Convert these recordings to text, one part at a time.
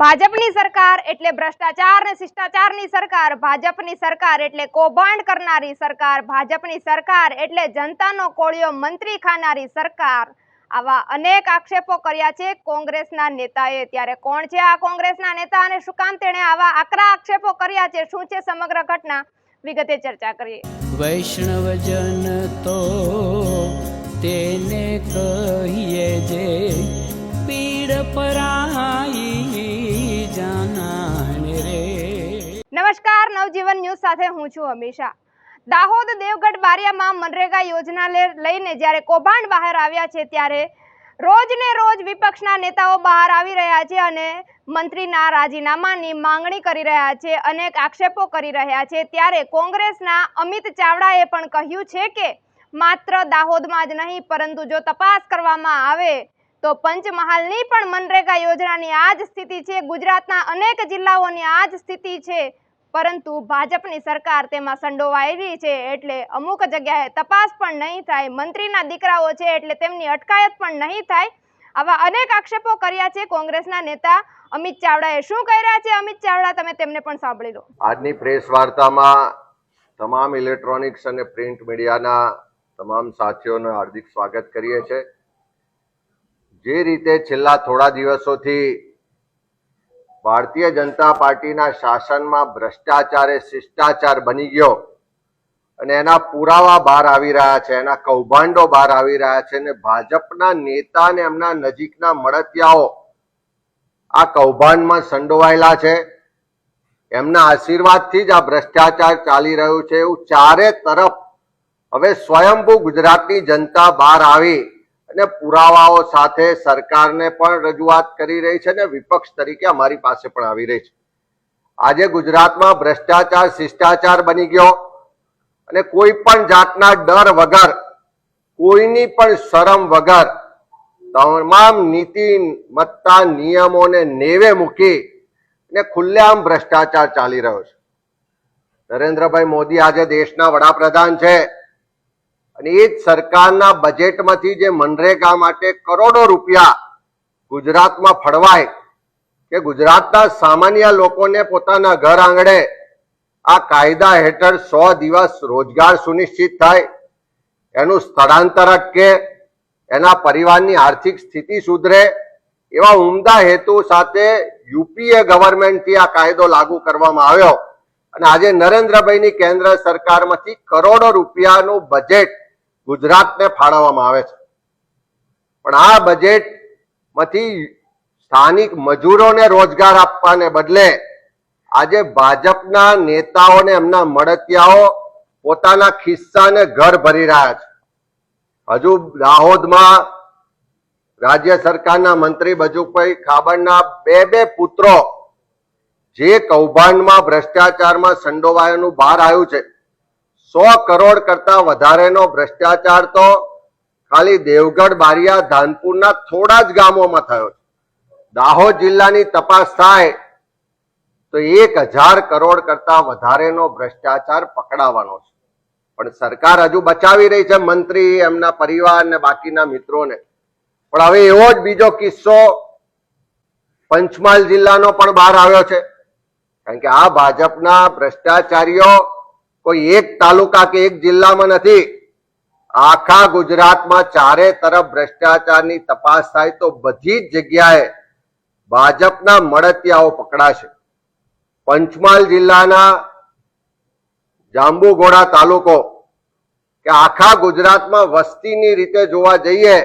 ભાજપની સરકાર એટલે ભ્રષ્ટાચાર ને શિષ્ટાચારની સરકાર, ભાજપની સરકાર એટલે કૌભાંડ કરનારી સરકાર, ભાજપની સરકાર એટલે જનતાનો કોળિયો મંત્રી ખાનારી સરકાર. આવા અનેક આક્ષેપો કર્યા છે કોંગ્રેસના નેતાએ. ત્યારે કોણ છે આ કોંગ્રેસના નેતા અને શું કામ તેણે આવા આકરા આક્ષેપો કર્યા છે? શું છે સમગ્ર ઘટના? વિગતે ચર્ચા કરીએ. વૈષ્ણવજન તો તેને કહીએ જે પીડ પરાઈ નમસ્કાર, નવજીવન ન્યૂઝ સાથે હું છું અમીષા. દાહોદ દેવગઢ બારિયામાં મનરેગા યોજના લઈને જ્યારે કૌભાંડ બહાર આવ્યા છે ત્યારે રોજ ને રોજ વિપક્ષના નેતાઓ બહાર આવી રહ્યા છે અને મંત્રીના રાજીનામાની માંગણી કરી રહ્યા છે, અનેક આક્ષેપો કરી રહ્યા છે. ત્યારે કોંગ્રેસના અમિત ચાવડાએ પણ કહ્યું છે કે માત્ર દાહોદમાં જ નહીં, પરંતુ જો તપાસ કરવામાં આવે તો પંચમહાલની પણ મનરેગા યોજનાની આ જ સ્થિતિ છે. ગુજરાતના અનેક જિલ્લાઓની આ જ સ્થિતિ છે. પરંતુ ભાજપની સરકાર તેમાં સંડોવાયેલી છે એટલે અમુક જગ્યાએ તપાસ પણ નહીં થાય, મંત્રીના દીકરાઓ છે એટલે તેમની અટકાયત પણ નહીં થાય. આવા અનેક આક્ષેપો કર્યા છે કોંગ્રેસના નેતા. અમિત ચાવડાએ શું કહી રહ્યા છે? અમિત ચાવડા, તમે તેમને પણ સાંભળી લો. આજની પ્રેસ વાર્તામાં તમામ ઇલેક્ટ્રોનિક્સ અને પ્રિન્ટ મીડિયાના તમામ સાથીઓનું હાર્દિક સ્વાગત કરીએ છીએ. જે રીતે છેલ્લા થોડા દિવસોથી ભારતીય જનતા પાર્ટીના શાસનમાં ભ્રષ્ટાચારે શિષ્ટાચાર બની ગયો અને એના પુરાવા બહાર આવી રહ્યા છે, એના કૌભાંડો બહાર આવી રહ્યા છે અને ભાજપના નેતા ને એમના નજીકના મળતિયાઓ આ કૌભાંડમાં સંડોવાયેલા છે. એમના આશીર્વાદથી જ આ ભ્રષ્ટાચાર ચાલી રહ્યું છે. એવું ચારે તરફ હવે સ્વયંભૂ ગુજરાતની જનતા બહાર આવી અને પુરાવાઓ સાથે સરકારને પણ રજૂઆત કરી રહી છે અને વિપક્ષ તરીકે અમારી પાસે પણ આવી રહી છે. આજે ગુજરાતમાં ભ્રષ્ટાચાર, શિષ્ટાચાર બની ગયો અને કોઈ પણ જાતના ડર વગર, કોઈની પણ શરમ વગર તમામ નીતિ, મત્તા, નિયમોને નેવે મૂકી ને ખુલ્લેઆમ ભ્રષ્ટાચાર ચાલી રહ્યો છે. નરેન્દ્રભાઈ મોદી આજે દેશના વડાપ્રધાન છે. અને એ જ સરકારના બજેટમાંથી જે મનરેગા માટે કરોડો રૂપિયા ગુજરાતમાં ફળવાય કે ગુજરાતના સામાન્ય લોકોને પોતાના ઘર આંગણે આ કાયદા હેઠળ સો દિવસ રોજગાર સુનિશ્ચિત થાય, એનું સ્થળાંતર અટકે, એના પરિવારની આર્થિક સ્થિતિ સુધરે, એવા ઉમદા હેતુ સાથે યુપીએ ગવર્મેન્ટથી આ કાયદો લાગુ કરવામાં આવ્યો. અને આજે નરેન્દ્રભાઈની કેન્દ્ર સરકારમાંથી કરોડો રૂપિયાનું બજેટ ગુજરાતને ફાળવવામાં આવે છે. પણ આ બજેટમાંથી સ્થાનિક મજૂરોને રોજગાર આપવાને બદલે આજે ભાજપના નેતાઓને એમના મળતિયાઓ પોતાના ખિસ્સાને ઘર ભરી રહ્યા છે. હજુ દાહોદમાં રાજ્ય સરકારના મંત્રી બજુભાઈ ખાબડના બે બે પુત્રો જે કૌભાંડમાં ભ્રષ્ટાચારમાં સંડોવાયાનું બહાર આવ્યું છે. સો કરોડ કરતા વધારેનો ભ્રષ્ટાચાર તો ખાલી દેવગઢ, બારિયા, ધાનપુરના થોડા જ ગામોમાં થયો છે. દાહોદ જિલ્લાની તપાસ થાય તો એક હજાર કરોડ કરતા વધારેનો ભ્રષ્ટાચાર પકડાવાનો છે. પણ સરકાર હજુ બચાવી રહી છે મંત્રી, એમના પરિવાર ને બાકીના મિત્રોને. પણ હવે એવો જ બીજો કિસ્સો પંચમહાલ જિલ્લાનો પણ બહાર આવ્યો છે. કારણ કે આ ભાજપના ભ્રષ્ટાચારીઓ કોઈ એક તાલુકા કે એક જિલ્લામાં નથી. આખા ગુજરાતમાં ચારે તરફ ભ્રષ્ટાચારની તપાસ થાય તો બધી જ જગ્યાએ ભાજપના મળતિયાઓ પકડાશે. પંચમહાલ જિલ્લાના જાંબુઘોડા તાલુકો કે આખા ગુજરાતમાં વસ્તીની રીતે જોવા જઈએ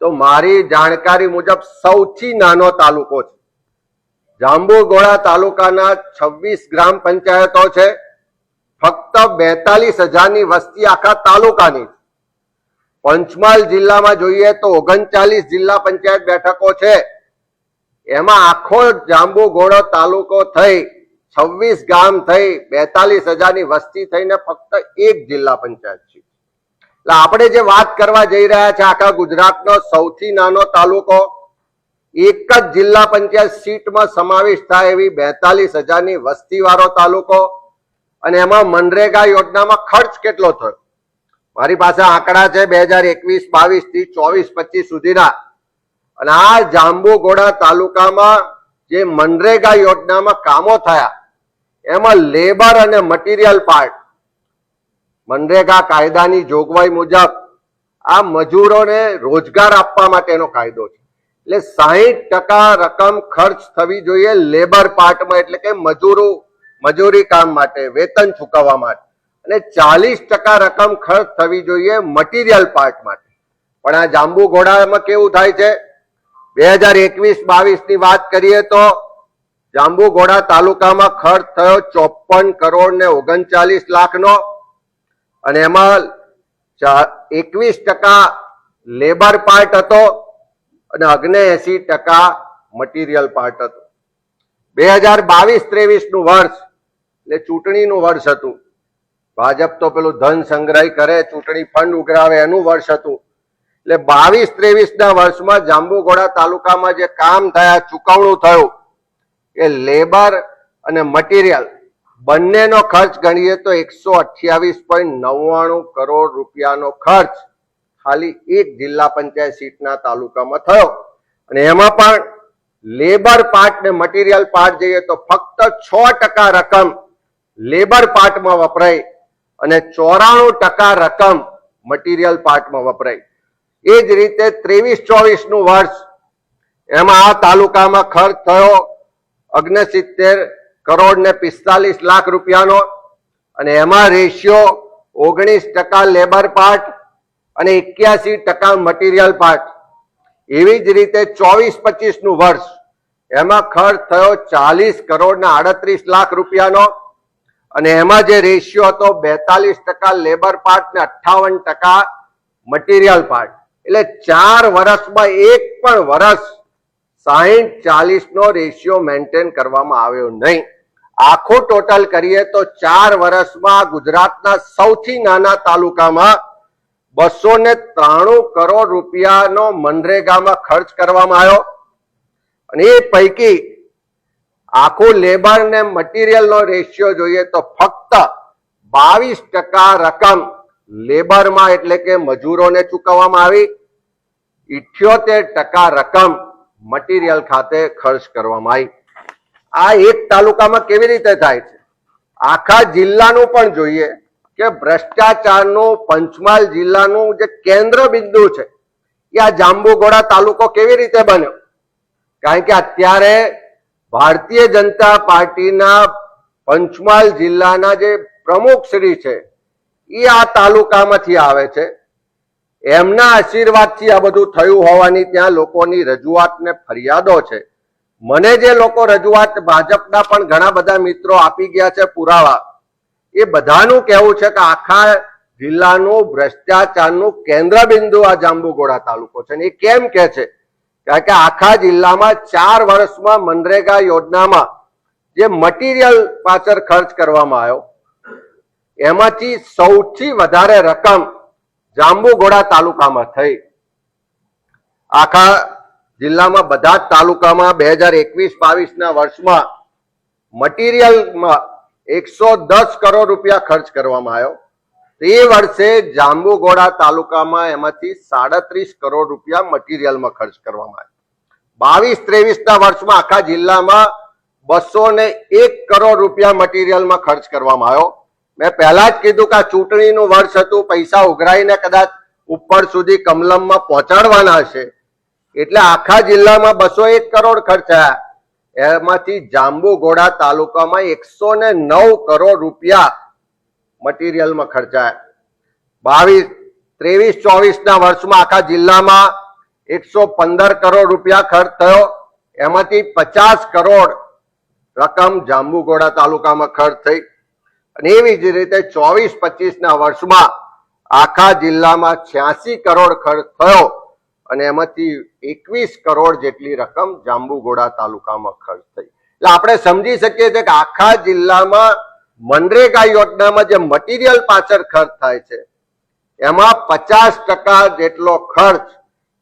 તો મારી જાણકારી મુજબ સૌથી નાનો તાલુકો છે. જાંબુઘોડા તાલુકાના છવ્વીસ ગ્રામ પંચાયતો છે. ફક્ત બેતાલીસ હજારની વસ્તી આખા તાલુકાની. પંચમહાલ જિલ્લામાં જોઈએ તો ઓગણચાલીસ જિલ્લા પંચાયત બેઠકો છે એમાં આખો જાંબુઘોડો તાલુકો થઈ, છવ્વીસ ગામ થઈ, બેતાલીસ હજારની વસ્તી થઈને ફક્ત એક જિલ્લા પંચાયત છે એટલે આપણે જે વાત કરવા જઈ રહ્યા છે, આખા ગુજરાતનો સૌથી નાનો તાલુકો, એક જ જિલ્લા પંચાયત સીટમાં સમાવેશ થાય એવી બેતાલીસ હજારની વસ્તી વાળો તાલુકો અને એમાં મનરેગા યોજનામાં ખર્ચ કેટલો થયો? મારી પાસે આંકડા છે બે હજાર એકવીસ બાવીસથી ચોવીસ, પચીસ સુધીના. અને આ જાંબુઘોડા તાલુકામાં જે મનરેગા યોજનામાં કામો થયા, એમાં લેબર અને મટીરિયલ પાર્ટ, મનરેગા કાયદાની જોગવાઈ મુજબ આ મજૂરોને રોજગાર આપવા માટેનો કાયદો છે. એટલે સાહીઠ ટકા રકમ ખર્ચ થવી જોઈએ લેબર પાર્ટમાં, એટલે કે મજૂરો મજૂરી કામ માટે, વેતન ચૂકવવા માટે. અને ચાલીસ ટકા રકમ ખર્ચ થવી જોઈએ મટીરિયલ પાર્ટ માટે. પણ આ જાંબુ ઘોડામાં કેવું થાય છે? બે હજાર એકવીસ બાવીસની વાત કરીએ તો જાંબુ ઘોડા તાલુકામાં ખર્ચ થયો ચોપન કરોડ ને ઓગણચાલીસ લાખનો. અને એમાં એકવીસ ટકા લેબર પાર્ટ હતો અને અગ્નેએસી ટકા મટીરિયલ પાર્ટ હતો. બે હજાર બાવીસ ત્રેવીસનું વર્ષ એટલે ચૂંટણીનું વર્ષ હતું. ભાજપ તો પેલું ધન સંગ્રહ કરે, ચૂંટણી ફંડ ઉઘરાવે એનું વર્ષ હતું. એટલે બાવીસ ત્રેવીસ ના વર્ષમાં જાંબુઘોડા તાલુકામાં જે કામ થયા, ચુકવણું થયું, એ લેબર અને મટીરિયલ બંનેનો ખર્ચ ગણીએ તો એકસો અઠ્યાવીસ પોઈન્ટ નવ્વાણું કરોડ રૂપિયાનો ખર્ચ ખાલી એક જિલ્લા પંચાયત સીટના તાલુકામાં થયો. અને એમાં પણ લેબર પાર્ટ ને મટીરિયલ પાર્ટ જઈએ તો ફક્ત છ ટકા રકમ લેબર પાર્ટમાં વપરાય અને ચોરાણું ટકા રકમ મટીરિયલ પાર્ટમાં વપરાય. એ જ રીતે ત્રેવીસ ચોવીસનું વર્ષ એમાં આ તાલુકામાં ખર્ચ થયો અગ્નસિત્તેર કરોડ ને પિસ્તાલીસ લાખ રૂપિયાનો અને એમાં રેશિયો ઓગણીસ ટકા લેબર પાર્ટ અને એક્યાસી ટકા મટીરિયલ પાર્ટ. એવી જ રીતે ચોવીસ પચીસનું વર્ષ એમાં ખર્ચ થયો ચાલીસ કરોડ ને આડત્રીસ લાખ રૂપિયાનો અને એમાં જે રેશિયો હતો બેતાલીસ ટકા લેબર પાર્ટ ને અઠ્ઠાવન ટકા મટીરિયલ પાર્ટ એટલે ચાર વર્ષમાં એક પણ વર્ષ સાહીઠ ચાલીસ નો રેશિયો મેન્ટેન કરવામાં આવ્યો નહીં. આખું ટોટલ કરીએ તો ચાર વર્ષમાં ગુજરાતના સૌથી નાના તાલુકામાં બસો ને ત્રાણું કરોડ રૂપિયાનો મનરેગામાં ખર્ચ કરવામાં આવ્યો. અને એ પૈકી આખું લેબર ને મટીરિયલ નો રેશિયો જોઈએ તો ફક્ત બાવીસ ટકા રકમ લેબરમાં એટલે કે મજૂરોને ચૂકવવામાં આવી. ઇઠ્યોતેર ટકા રકમ મટીરિયલ ખાતે ખર્ચ કરવામાં આવી. આ એક તાલુકામાં કેવી રીતે થાય છે? આખા જિલ્લાનું પણ જોઈએ કે ભ્રષ્ટાચારનું પંચમહાલ જિલ્લાનું જે કેન્દ્ર બિંદુ છે, એ આ જાંબુઘોડા તાલુકો કેવી રીતે બન્યો? કારણ કે અત્યારે ભારતીય જનતા પાર્ટીના પંચમહાલ જિલ્લાના જે પ્રમુખ શ્રી છે, એ આ તાલુકામાંથી આવે છે. એમના આશીર્વાદથી આ બધું થયું હોવાની ત્યાં લોકોની રજૂઆત ને ફરિયાદો છે. મને જે લોકો રજૂઆત ભાજપના પણ ઘણા બધા મિત્રો આપી ગયા છે પુરાવા, એ બધાનું કહેવું છે કે આખા જિલ્લાનું ભ્રષ્ટાચારનું કેન્દ્ર બિંદુ આ જાંબુગોડા તાલુકો છે. ને એ કેમ કે છે? કારણ કે આખા જિલ્લામાં ચાર વર્ષમાં મનરેગા યોજનામાં જે મટીરિયલ પાછળ ખર્ચ કરવામાં આવ્યો, એમાંથી સૌથી વધારે રકમ જાંબુઘોડા તાલુકામાં થઈ. આખા જિલ્લામાં બધા જ તાલુકામાં બે હજાર એકવીસ બાવીસના વર્ષમાં મટીરિયલમાં એકસો દસ કરોડ રૂપિયા ખર્ચ કરવામાં આવ્યો. તો વર્ષે જાંબુઘોડા તાલુકામાં એમાંથી સાડત્રીસ કરોડ રૂપિયા મટીરિયલમાં ખર્ચ કરવામાં આવ્યો. બાવીસ ત્રેવીસ ના વર્ષમાં આખા જિલ્લામાં બસો ને એક કરોડ રૂપિયા મટીરિયલમાં ખર્ચ કરવામાં આવ્યો. મેં પહેલા જ કીધું કે આ ચૂંટણીનું વર્ષ હતું, પૈસા ઉઘરાઈને કદાચ ઉપર સુધી કમલમમાં પહોંચાડવાના હશે. એટલે આખા જિલ્લામાં બસો એક કરોડ ખર્ચાયા એમાંથી જાંબુઘોડા તાલુકામાં એકસો ને નવ કરોડ રૂપિયા મટીરિયલમાં ખર્ચાય. બાવીસ, ત્રેવીસ, ચોવીસના વર્ષમાં આખા જિલ્લામાં એકસો પંદર કરોડ રૂપિયા ખર્ચ થયો. એમાંથી પચાસ કરોડ રકમ જાંબુઘોડા તાલુકામાં ખર્ચ થઈ. અને એવી જ રીતે ચોવીસ, પચીસના વર્ષમાં આખા જિલ્લામાં છ્યાસી કરોડ ખર્ચ થયો અને એમાંથી એકવીસ કરોડ જેટલી રકમ જાંબુઘોડા તાલુકામાં ખર્ચ થઈ. એટલે આપણે સમજી શકીએ છીએ કે આખા જિલ્લામાં મનરેગા યોજનામાં જે મટીરિયલ પાછળ ખર્ચ થાય છે, એમાં પચાસ ટકા જેટલો ખર્ચ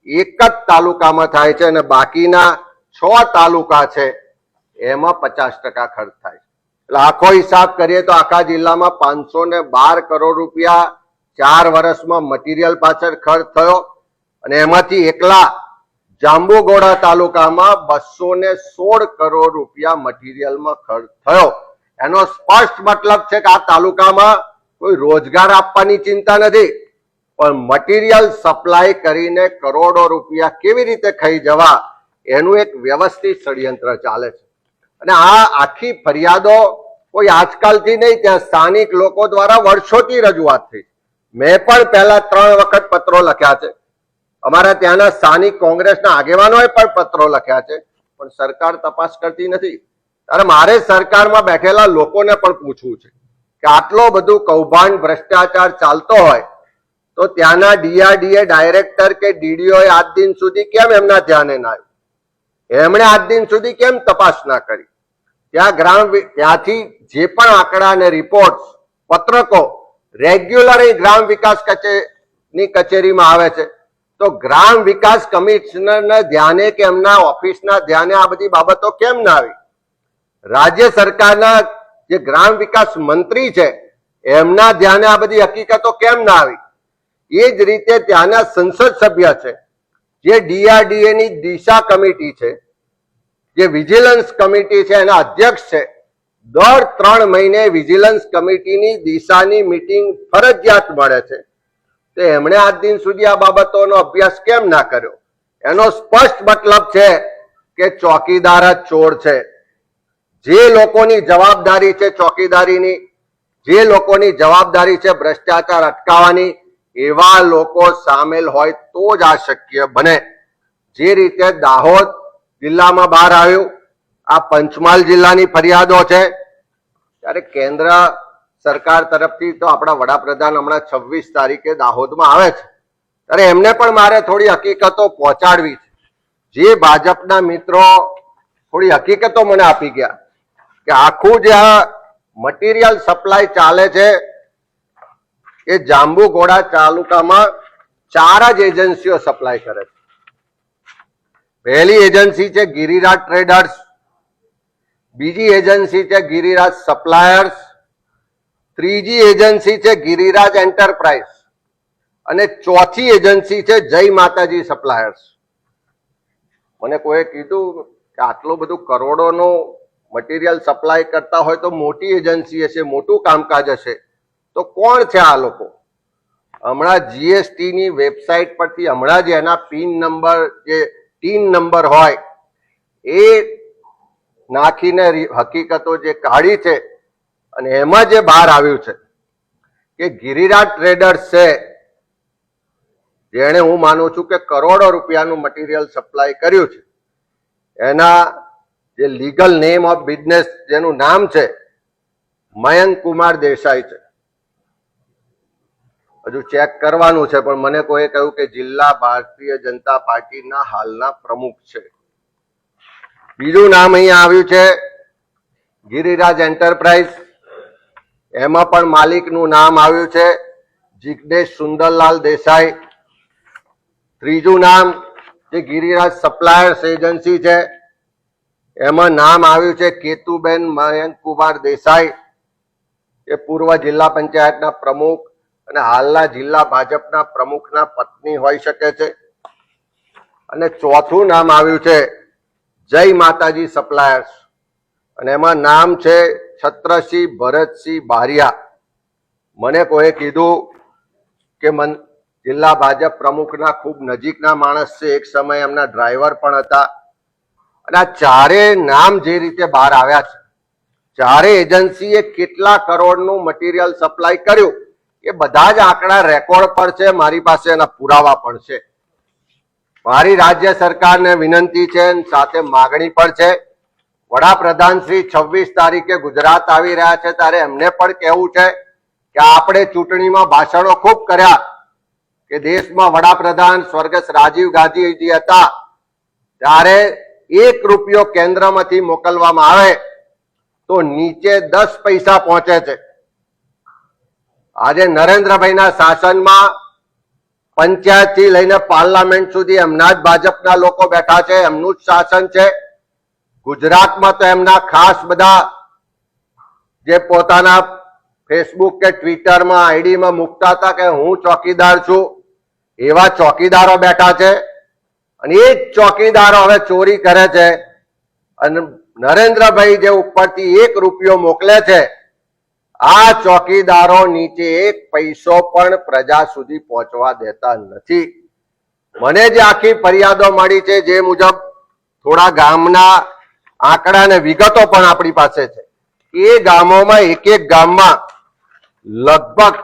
એક જ તાલુકામાં થાય છે અને બાકીના છ તાલુકા છે, એમાં પચાસ ટકા ખર્ચ થાય એટલે આખો હિસાબ કરીએ તો આખા જિલ્લામાં પાંચસો ને બાર કરોડ રૂપિયા ચાર વર્ષમાં મટીરિયલ પાછળ ખર્ચ થયો અને એમાંથી એકલા જાંબુગોડા તાલુકામાં બસો ને સોળ કરોડ રૂપિયા મટીરિયલમાં ખર્ચ થયો. એનો સ્પષ્ટ મતલબ છે કે આ તાલુકામાં કોઈ રોજગાર આપવાની ચિંતા નથી, પણ મટીરિયલ સપ્લાય કરીને કરોડો રૂપિયા કેવી રીતે ખાઈ જવા એનું એક વ્યવસ્થિત ષડયંત્ર ચાલે છે. અને આ આખી ફરિયાદો કોઈ આજકાલથી નહીં, ત્યાં સ્થાનિક લોકો દ્વારા વર્ષોથી રજૂઆત થઈ મેં પણ પહેલા ત્રણ વખત પત્રો લખ્યા છે. અમારા ત્યાંના સ્થાનિક કોંગ્રેસના આગેવાનોએ પણ પત્રો લખ્યા છે, પણ સરકાર તપાસ કરતી નથી. ત્યારે મારે સરકારમાં બેઠેલા લોકોને પણ પૂછવું છે કે આટલો બધું કૌભાંડ, ભ્રષ્ટાચાર ચાલતો હોય તો ત્યાંના ડીઆરડીએ ડાયરેક્ટર કે ડીડીઓ આજ દિન સુધી કેમ એમના ધ્યાને ના આવ્યું એમણે આજ દિન સુધી કેમ તપાસ ના કરી? ત્યાં ગ્રામ ત્યાંથી જે પણ આંકડા અને રિપોર્ટ પત્રકો રેગ્યુલર ગ્રામ વિકાસ કચેરીની કચેરીમાં આવે છે. તો ગ્રામ વિકાસ કમિશનરના ધ્યાને કે એમના ઓફિસના ધ્યાને આ બધી બાબતો કેમ ના આવી? રાજ્ય સરકારના જે ગ્રામ વિકાસ મંત્રી છે, એમના ધ્યાને આ બધી હકીકતો કેમ ના આવી? એ જ રીતે ત્યાંના સંસદ સભ્ય છે, જે ડીઆરડીએ ની દિશા કમિટી છે, જે વિજિલન્સ કમિટી છે, એના અધ્યક્ષ છે, દર ત્રણ મહિને વિજિલન્સ કમિટીની દિશાની મિટિંગ ફરજિયાત મળે છે. તો એમણે આજ દિન સુધી આ બાબતોનો અભ્યાસ કેમ ના કર્યો? એનો સ્પષ્ટ મતલબ છે કે ચોકીદાર જ ચોર છે. જે લોકોની જવાબદારી છે ચોકીદારીની, જે લોકોની જવાબદારી છે ભ્રષ્ટાચાર અટકાવવાની, એવા લોકો સામેલ હોય તો જ આ શક્ય બને. જે રીતે દાહોદ જિલ્લામાં બહાર આવ્યું, આ પંચમહાલ જિલ્લાની ફરિયાદો છે. ત્યારે કેન્દ્ર સરકાર તરફથી તો આપણા વડાપ્રધાન હમણાં છવ્વીસ તારીખે દાહોદમાં આવે છે. ત્યારે એમને પણ મારે થોડી હકીકતો પહોંચાડવી છે. જે ભાજપના મિત્રો થોડી હકીકતો મને આપી ગયા. કે આખું જે આ મટીરિયલ સપ્લાય ચાલે છે, એ જાંબુઘોડા તાલુકામાં ચાર જ એજન્સીઓ સપ્લાય કરે છે. પહેલી એજન્સી છે ગિરિરાજ ટ્રેડર્સ બીજી એજન્સી છે ગિરિરાજ સપ્લાયર્સ ત્રીજી એજન્સી છે ગિરિરાજ એન્ટરપ્રાઇઝ અને ચોથી એજન્સી છે જય માતાજી સપ્લાયર્સ મને કોઈએ કીધું કે આટલું બધું કરોડોનું મટીરિયલ સપ્લાય કરતા હોય તો મોટી એજન્સી હશે, મોટું કામકાજ હશે. તો કોણ છે આ લોકો? હમણાં જીએસટીની વેબસાઇટ પરથી હમણાં જ એના પિન નંબર, જે ટીન નંબર હોય, એ નાખીને હકીકતો જે કાઢી છે અને એમાં જે બહાર આવ્યું છે કે ગિરિરાજ ટ્રેડર્સ છે, જેણે હું માનું છું કે કરોડો રૂપિયાનું મટીરિયલ સપ્લાય કર્યું છે. એના જે લીગલ નેમ ઓફ બિઝનેસ જેનું નામ છે, મયંક કુમાર દેસાઈ છે. હજુ ચેક કરવાનું છે, પણ મને કોઈએ કહ્યું કે જિલ્લા ભારતીય જનતા પાર્ટીના હાલના પ્રમુખ છે. બીજું નામ અહીંયા આવ્યું છે, ગિરિરાજ એન્ટરપ્રાઇઝ એમાં પણ માલિકનું નામ આવ્યું છે, જિગ્નેશ સુંદરલાલ દેસાઈ. ત્રીજું નામ, જે ગિરિરાજ સપ્લાયર્સ એજન્સી છે એમાં નામ આવ્યું છે કેતુબેન મયંક કુમાર દેસાઈ. એ પૂર્વ જિલ્લા પંચાયતના પ્રમુખ અને હાલના જિલ્લા ભાજપના પ્રમુખના પત્ની હોઈ શકે છે. અને ચોથું નામ આવ્યું છે જય માતાજી સપ્લાયર્સ. અને એમાં નામ છે છત્રસિંહ ભરતસિંહ બારિયા. મને કોઈએ કીધું કે મન જિલ્લા ભાજપ પ્રમુખના ખૂબ નજીકના માણસ છે. એક સમયે એમના ડ્રાઈવર પણ હતા. અને આ ચારે નામ જે રીતે બહાર આવ્યા છે, ચારે એજન્સીએ કેટલા કરોડનું મટીરિયલ સપ્લાય કર્યું, એ બધા જ આંકડા રેકોર્ડ પર છે, મારી પાસે એના પુરાવા પણ છે. મારી રાજ્ય સરકારને વિનંતી છે સાથે માગણી પણ છે. વડાપ્રધાન શ્રી છવ્વીસ તારીખે ગુજરાત આવી રહ્યા છે, ત્યારે એમને પણ કહેવું છે કે આપણે ચૂંટણીમાં ભાષણો ખૂબ કર્યા કે દેશમાં વડાપ્રધાન સ્વર્ગસ્થ રાજીવ ગાંધીજી હતા, ત્યારે એક રૂપિયો કેન્દ્રમાંથી મોકલવામાં આવે તો નીચે દસ પૈસા પહોંચે છે. આજે નરેન્દ્રભાઈના શાસનમાં પંચાયતથી લઈને પાર્લામેન્ટ સુધી એમના જ ભાજપના લોકો બેઠા છે, એમનું જ શાસન છે. ગુજરાતમાં તો એમના ખાસ બધા જે પોતાના ફેસબુક કે ટ્વિટરમાં આઈડીમાં મૂકતા હતા કે હું ચોકીદાર છું, એવા ચોકીદારો બેઠા છે. અને એ જ ચોકીદારો હવે ચોરી કરે છે. અને નરેન્દ્રભાઈ જે ઉપરથી એક રૂપિયો મોકલે છે, આ ચોકીદારો નીચે એક પૈસો પણ પ્રજા સુધી પહોંચવા દેતા નથી. મને જે આખી ફરિયાદો મળી છે જે મુજબ થોડા ગામના આંકડા અને વિગતો પણ આપણી પાસે છે. એ ગામોમાં એક એક ગામમાં લગભગ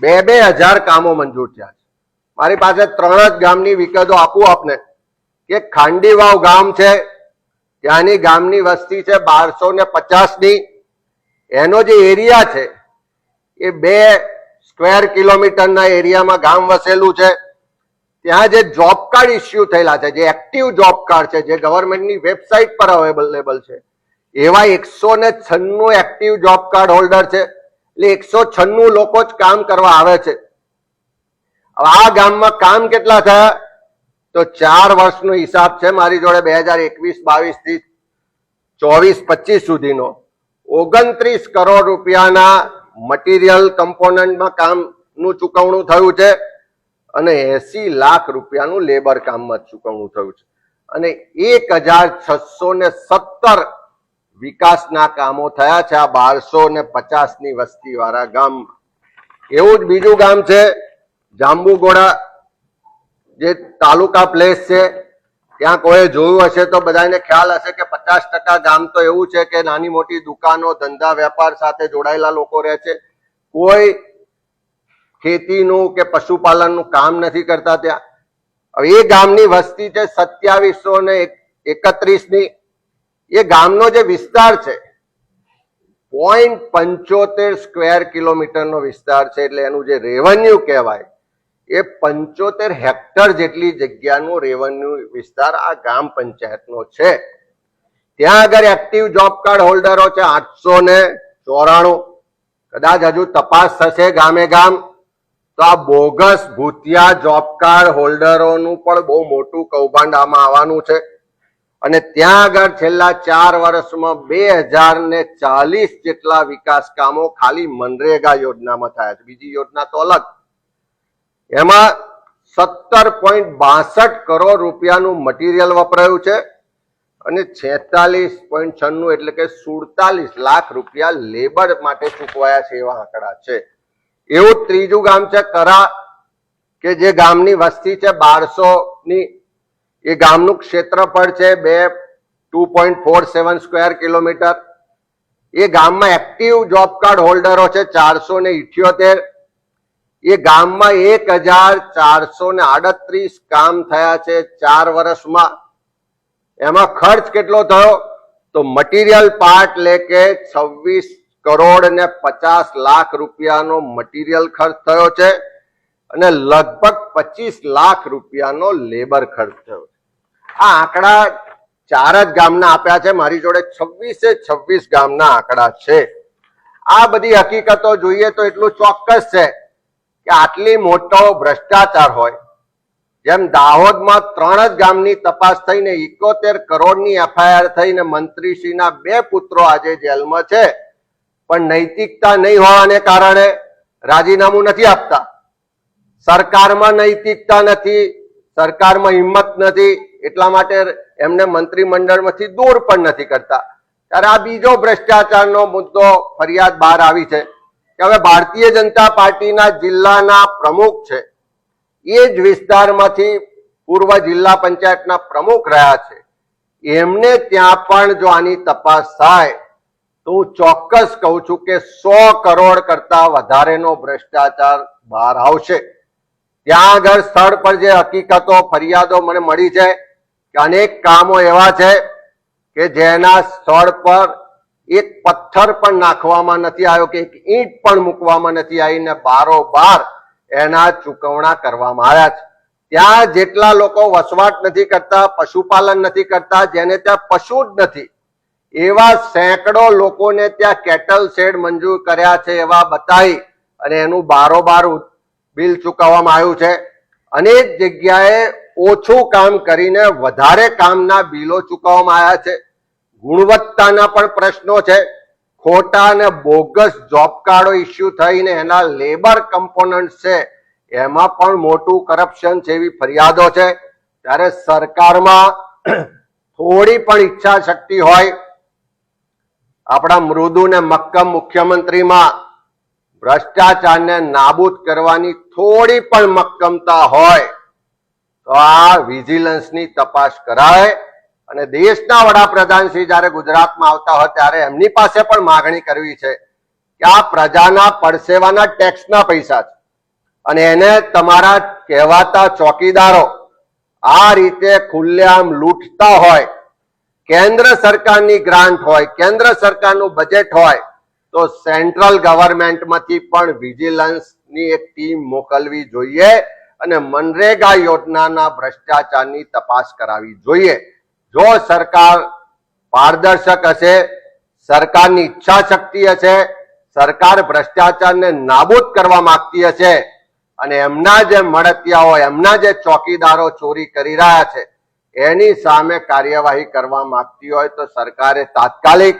બે બે હજાર કામો મંજૂર થયા છે. મારી પાસે ત્રણ જ ગામની વિગતો આપું આપને. કે ખાંડીવાવ ગામ છે, ત્યાંની ગામની વસ્તી છે બારસો ને પચાસની એનો જે એરિયા છે, એ બે સ્ક્વેર કિલોમીટરના એરિયામાં ગામ વસેલું છે. ત્યાં જે જોબ કાર્ડ ઇસ્યુ થયેલા છે, જે એક્ટિવ જોબ કાર્ડ છે, જે ગવર્મેન્ટની વેબસાઇટ પર અવેલેબલ છે, એવા એકસો ને છન્નું એક્ટિવ જોબ કાર્ડ હોલ્ડર છે. એટલે એકસો છન્નું લોકો જ કામ કરવા આવે છે. આ ગામમાં કામ કેટલા થયા? તો ચાર વર્ષનો હિસાબ છે મારી જોડે બે હજાર એકવીસ બાવીસથી ચોવીસ, પચીસ સુધીનો. ઓગણત્રીસ કરોડ રૂપિયાના મટીરિયલ કમ્પોનન્ટમાં કામનું ચૂકવણું થયું છે અને એસી લાખ રૂપિયાનું લેબર કામમાં ચૂકવણું થયું છે. અને એક હજાર છસો ને સત્તર વિકાસના કામો થયા છે આ બારસો ને પચાસની વસ્તીવાળા વસ્તી ગામમાં. એવું જ બીજું ગામ છે જાંબુગોડા જે તાલુકા પ્લેસ છે, ત્યાં કોઈ જોયું હશે તો બધાને ખ્યાલ હશે કે પચાસ ટકા ગામ તો એવું છે કે નાની મોટી દુકાનો, ધંધા વેપાર સાથે જોડાયેલા લોકો રહે છે. કોઈ ખેતીનું કે પશુપાલનનું કામ નથી કરતા ત્યાં. હવે એ ગામની વસ્તી છે સત્યાવીસો ને એકત્રીસની. એ ગામનો જે વિસ્તાર છે પોઈન્ટ પંચોતેર સ્ક્વેર કિલોમીટરનો વિસ્તાર છે એટલે એનું જે રેવન્યુ કહેવાય એ પંચોતેર હેક્ટર જેટલી જગ્યાનું રેવન્યુ વિસ્તાર આ ગ્રામ પંચાયતનો છે. ત્યાં આગળ એક્ટિવ જોબ કાર્ડ હોલ્ડરો છે આઠસો ને ચોરાણું. કદાચ હજુ તપાસ થશે ગામે ગામ. તો આ બોગસ ભૂતિયા જોબ કાર્ડ હોલ્ડરોનું પણ બહુ મોટું કૌભાંડ આમાં આવવાનું છે. અને ત્યાં આગળ છેલ્લા ચાર વર્ષમાં બે હજાર ને ચાલીસ જેટલા વિકાસ કામો ખાલી મનરેગા યોજનામાં થયા છે. બીજી યોજના તો અલગ. એમાં સત્તર પોઈન્ટ બાસઠ કરોડ રૂપિયાનું મટીરિયલ વપરાયું છે અને છેતાલીસ પોઈન્ટ છન્નું એટલે કે સુડતાલીસ લાખ રૂપિયા લેબર માટે ચૂકવાયા છે એવા આંકડા છે. એવું ત્રીજું ગામ છે કરા, કે જે ગામની વસ્તી છે બારસો ની એ ગામનું ક્ષેત્રફળ છે બે, two point four seven square kilometre. એ ગામમાં એક્ટિવ જોબ કાર્ડ હોલ્ડરો છે ચારસો ને ઇઠ્યોતેર. એ ગામમાં એક હજાર ચારસો ને આડત્રીસ કામ થયા છે ચાર વર્ષમાં. એમાં ખર્ચ કેટલો થયો? તો મટીરિયલ પાર્ટ લે કે છવ્વીસ કરોડ ને પચાસ લાખ રૂપિયાનો મટીરિયલ ખર્ચ થયો છે અને લગભગ પચીસ લાખ રૂપિયાનો લેબર ખર્ચ થયો છે. આ આંકડા ચાર જ ગામના આપ્યા છે. મારી જોડે છવ્વીસે છવ્વીસ ગામના આંકડા છે. આ બધી હકીકતો જોઈએ તો એટલું ચોક્કસ છે. કે આટલી મોટો ભ્રષ્ટાચાર હોય. જેમ દાહોદમાં ત્રણ જ ગામની તપાસ થઈને ઇકોતેર કરોડની એફઆઈઆર થઈને મંત્રીશ્રીના બે પુત્રો આજે જેલમાં છે. પણ નૈતિકતા નહીં હોવાને કારણે રાજીનામું નથી આપતા. સરકારમાં નૈતિકતા નથી, સરકારમાં હિંમત નથી, એટલા માટે એમને મંત્રીમંડળમાંથી દૂર પણ નથી કરતા. ત્યારે આ બીજો ભ્રષ્ટાચારનો મુદ્દો ફરિયાદ બહાર આવી છે. કે હવે ભારતીય જનતા પાર્ટીના જિલ્લાના પ્રમુખ છે. એ જ વિસ્તારમાંથી પૂર્વ જિલ્લા પંચાયતના પ્રમુખ રહ્યા છે. એમને ત્યાં પણ જો આની તપાસ થાય, તો હું ચોક્કસ કહું છું કે સો કરોડ કરતા વધારેનો ભ્રષ્ટાચાર બહાર આવશે. ત્યાં આગળ સ્થળ પર જે હકીકતો, ફરિયાદો મને મળી છે કે અનેક કામો એવા છે કે જેના સ્થળ પર એક પથ્થર પણ નાખવામાં નથી આવ્યો કે એક ઈંટ પણ મૂકવામાં નથી આવી ને બારોબાર એના ચૂકવણા કરવામાં આવ્યા છે. ત્યાં જેટલા લોકો વસવાટ નથી કરતા, પશુપાલન નથી કરતા, જેને ત્યાં પશુ જ નથી, એવા સેંકડો લોકોને ત્યાં કેટલ શેડ મંજૂર કર્યા છે એવા બતાવી અને એનું બારોબાર બિલ ચૂકવવામાં આવ્યું છે. અનેક જગ્યાએ ઓછું કામ કરીને વધારે કામના બિલો ચૂકવવામાં આવ્યા છે. ગુણવત્તાના પણ પ્રશ્નો છે. ખોટા અને બોગસ જોબ કાર્ડો ઇસ્યુ થઈને એના લેબર કમ્પોનન્ટ છે. એમાં પણ મોટું કરપ્શન એવી ફરિયાદો છે. ત્યારે સરકારમાં થોડી પણ ઈચ્છા શક્તિ હોય. આપણા મૃદુ ને મક્કમ મુખ્યમંત્રીમાં ભ્રષ્ટાચારને નાબૂદ કરવાની થોડી પણ મક્કમતા હોય, તો આ વિજિલન્સની તપાસ કરાય. અને દેશના વડાપ્રધાન શ્રી જયારે ગુજરાતમાં આવતા હોય ત્યારે એમની પાસે પણ માગણી કરવી છે કે આ પ્રજાના પરસેવાના ટેક્સના પૈસા છે. અને એને તમારા કહેવાતા ચોકીદારો આ રીતે ખુલ્લેઆમ લૂંટતા હોય, કેન્દ્ર સરકારની ગ્રાન્ટ હોય, કેન્દ્ર સરકારનું બજેટ હોય, તો સેન્ટ્રલ ગવર્મેન્ટમાંથી પણ વિજિલન્સની એક ટીમ મોકલવી જોઈએ અને મનરેગા યોજનાના ભ્રષ્ટાચારની તપાસ કરાવી જોઈએ. જો સરકાર પારદર્શક હશે, સરકારની ઈચ્છા શક્તિ હશે, સરકાર ભ્રષ્ટાચારને નાબૂદ કરવા માંગતી હશે, અને એમના જે મળતિયા હોય એમના જે ચોકીદારો ચોરી કરી રહ્યા છે, એની સામે કાર્યવાહી કરવા માંગતી હોય તો સરકારે તાત્કાલિક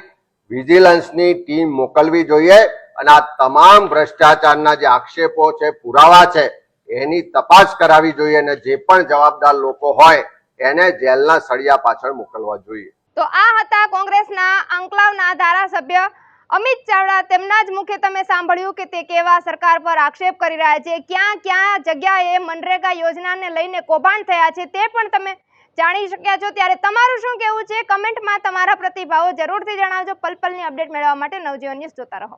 વિજિલન્સની ટીમ મોકલવી જોઈએ અને આ તમામ ભ્રષ્ટાચારના જે આક્ષેપો છે, પુરાવા છે, એની તપાસ કરાવી જોઈએ અને જે પણ જવાબદાર લોકો હોય એને જેલના સળિયા પાછળ મોકલવા જોઈએ. તો આ હતા કોંગ્રેસના અંકલાવના ધારાસભ્ય અમિત ચાવડા. તેમના જ મુખે તમે સાંભળ્યું કે તે કેવા સરકાર પર આક્ષેપ કરી રહ્યા છે. ક્યાં ક્યાં જગ્યાએ મનરેગા યોજનાને લઈને કૌભાંડ થયા છે તે પણ તમે જાણી શક્યા છો. ત્યારે તમારું શું કહેવું છે? કમેન્ટમાં તમારા પ્રતિભાવો જરૂરથી જણાવજો. પલપલની અપડેટ મેળવવા માટે નવજીવન ન્યૂઝ જોતા રહો.